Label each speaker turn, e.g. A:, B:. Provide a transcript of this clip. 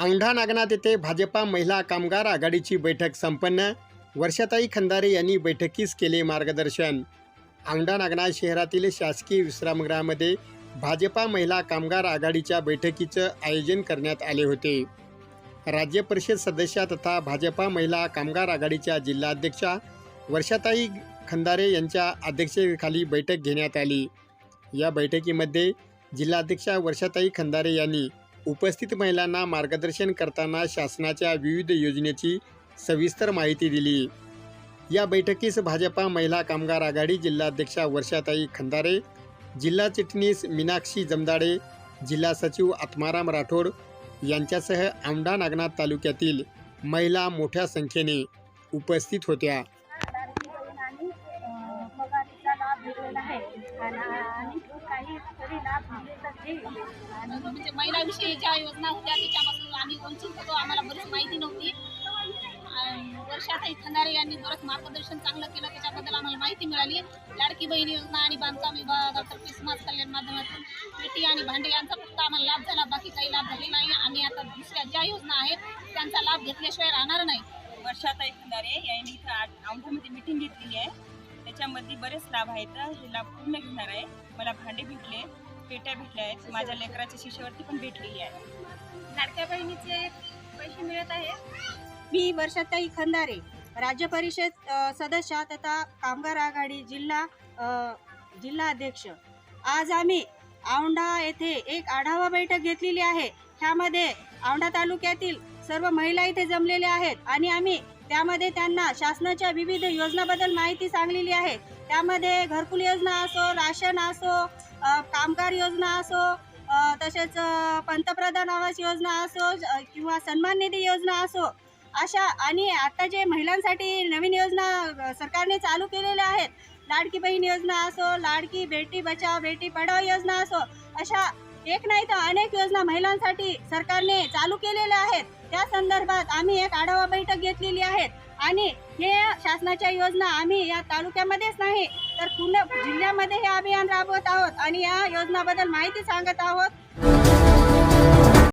A: औंढा नागनाथ येथे भाजपा महिला कामगार आघाडीची बैठक संपन्न. वर्षाताई खंदारे यांनी बैठकीस केले मार्गदर्शन. औंढा नागनाथ शहरातील शासकीय विश्रामगृहामध्ये भाजपा महिला कामगार आघाडीच्या बैठकीचं आयोजन करण्यात आले होते. राज्य परिषद सदस्या तथा भाजपा महिला कामगार आघाडीच्या जिल्हाध्यक्षा वर्षाताई खंदारे यांच्या अध्यक्षतेखाली बैठक घेण्यात आली. या बैठकीमध्ये जिल्हाध्यक्षा वर्षाताई खंदारे यांनी उपस्थित महिलांना मार्गदर्शन करताना शासनाच्या विविध योजनेची सविस्तर माहिती दिली. या बैठकीस भाजपा महिला कामगार आघाडी जिल्हाध्यक्षा वर्षाताई खंदारे जिल्हा चिटणीस मीनाक्षी जमदाडे जिल्हा सचिव आत्माराम राठोड यांच्यासह औंढा नागनाथ तालुक्यातील महिला मोठ्या संख्येने उपस्थित होत्या.
B: आणि काही
C: म्हणजे महिलाविषयी ज्या योजना होत्या त्याच्यापासून आम्ही वंचित होतो आम्हाला बरीच माहिती नव्हती. वर्षाताई खंदारे यांनी बरंच मार्गदर्शन चांगलं केलं त्याच्याबद्दल आम्हाला माहिती मिळाली. लाडकी बहीण योजना आणि बांधकाम विभागातर्फे समाज कल्याण माध्यमातून पेटी आणि भांडे यांचा फक्त आम्हाला लाभ झाला बाकी काही लाभ झाले नाही. आम्ही आता दुसऱ्या ज्या योजना आहेत त्यांचा लाभ घेतल्याशिवाय राहणार नाही.
D: वर्षाताई खंदारे यांनी इथं आ- औंढ्यामध्ये मिटिंग घेतलेली आहे. त्याच्यामध्ये बरेच लाभ आहेत. हे लाभ पूर्ण घेणार आहे. मला भांडे भेटले पेट्या भेटल्या आहेत. माझ्या लेकराच्या शिष्यवरती पण भेटलेली आहे.
B: लाडक्या बहिणीचे पैसे मिळत आहे
E: मी वर्षाताई खंदारे राज्य परिषद सदस्य तथा कामगार आघाडी जिल्हा जिल्हा अध्यक्ष. आज आम्ही औंढा येथे एक आढावा बैठक घेतलेली आहे. ह्यामध्ये औंढा तालुक्यातील सर्व महिला इथे जमलेल्या आहेत आणि आम्ही त्यामध्ये त्यांना शासनाच्या विविध योजनाबद्दल माहिती सांगलेली आहे. त्यामध्ये घरकुल योजना असो राशन असो कामगार योजना असो तसेच पंतप्रधान आवास योजना असो किंवा सन्मान निधी योजना असो अशा आणि आता जे महिलांसाठी नवीन योजना सरकारने चालू केलेल्या आहेत. लाडकी बहीण योजना असो लाडकी बेटी बचाव बेटी पढाव योजना असो अशा एक नाही तर अनेक योजना महिलांसाठी सरकारने चालू केलेल्या आहेत. त्या संदर्भात आम्ही एक आढावा बैठक घेतलेली आहे आणि हे शासनाच्या योजना आम्ही या तालुक्यामध्येच नाही तर पूर्ण जिल्ह्यामध्ये हे अभियान राबवत आहोत आणि या योजनाबद्दल माहिती सांगत आहोत.